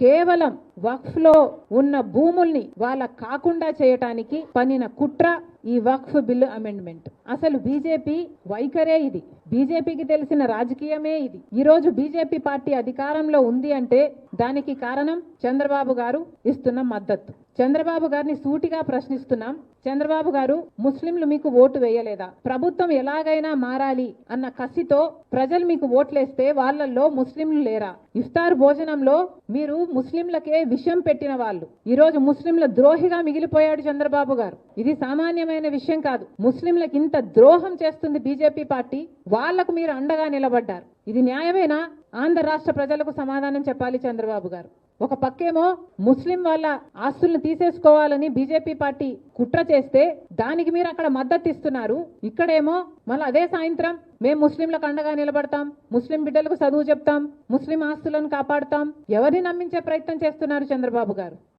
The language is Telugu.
కేవలం వక్ఫ్లో ఉన్న భూముల్ని వాళ్ళ కాకుండా చేయటానికి పనిన కుట్ర ఈ వక్ఫ్ బిల్లు అమెండ్మెంట్. అసలు బీజేపీ వైఖరే ఇది. బీజేపీకి తెలిసిన రాజకీయమే ఇది. ఈరోజు బీజేపీ పార్టీ అధికారంలో ఉంది అంటే దానికి కారణం చంద్రబాబు గారు ఇస్తున్న మద్దతు. చంద్రబాబు గారిని సూటిగా ప్రశ్నిస్తున్నాం. చంద్రబాబు గారు ముస్లింలు మీకు ఓటు వేయలేదా? ప్రభుత్వం ఎలాగైనా మారాలి అన్న కసితో ప్రజలు మీకు ఓట్లేస్తే వాళ్ళల్లో ముస్లింలు లేరా? ఇఫ్తార్ భోజనంలో మీరు ముస్లింలకే విషయం పెట్టిన వాళ్ళు. ఈ రోజు ముస్లింల ద్రోహిగా మిగిలిపోయాడు చంద్రబాబు గారు. ఇది సామాన్యమైన విషయం కాదు. ముస్లింలకు ఇంత ద్రోహం చేస్తుంది బీజేపీ పార్టీ వాళ్ళకు మీరు అండగా నిలబడ్డారు. ఇది న్యాయమేనా? ఆంధ్ర రాష్ట్ర ప్రజలకు సమాధానం చెప్పాలి చంద్రబాబు గారు. ఒక పక్కేమో ముస్లిం వాళ్ళ ఆస్తులను తీసేసుకోవాలని బీజేపీ పార్టీ కుట్ర చేస్తే దానికి మీరు అక్కడ మద్దతు ఇస్తున్నారు. ఇక్కడేమో మళ్ళీ అదే సాయంత్రం మేము ముస్లింలకు అండగా నిలబడతాం ముస్లిం బిడ్డలకు చదువు చెప్తాం ముస్లిం ఆస్తులను కాపాడుతాం. ఎవరిని నమ్మించే ప్రయత్నం చేస్తున్నారు చంద్రబాబు గారు?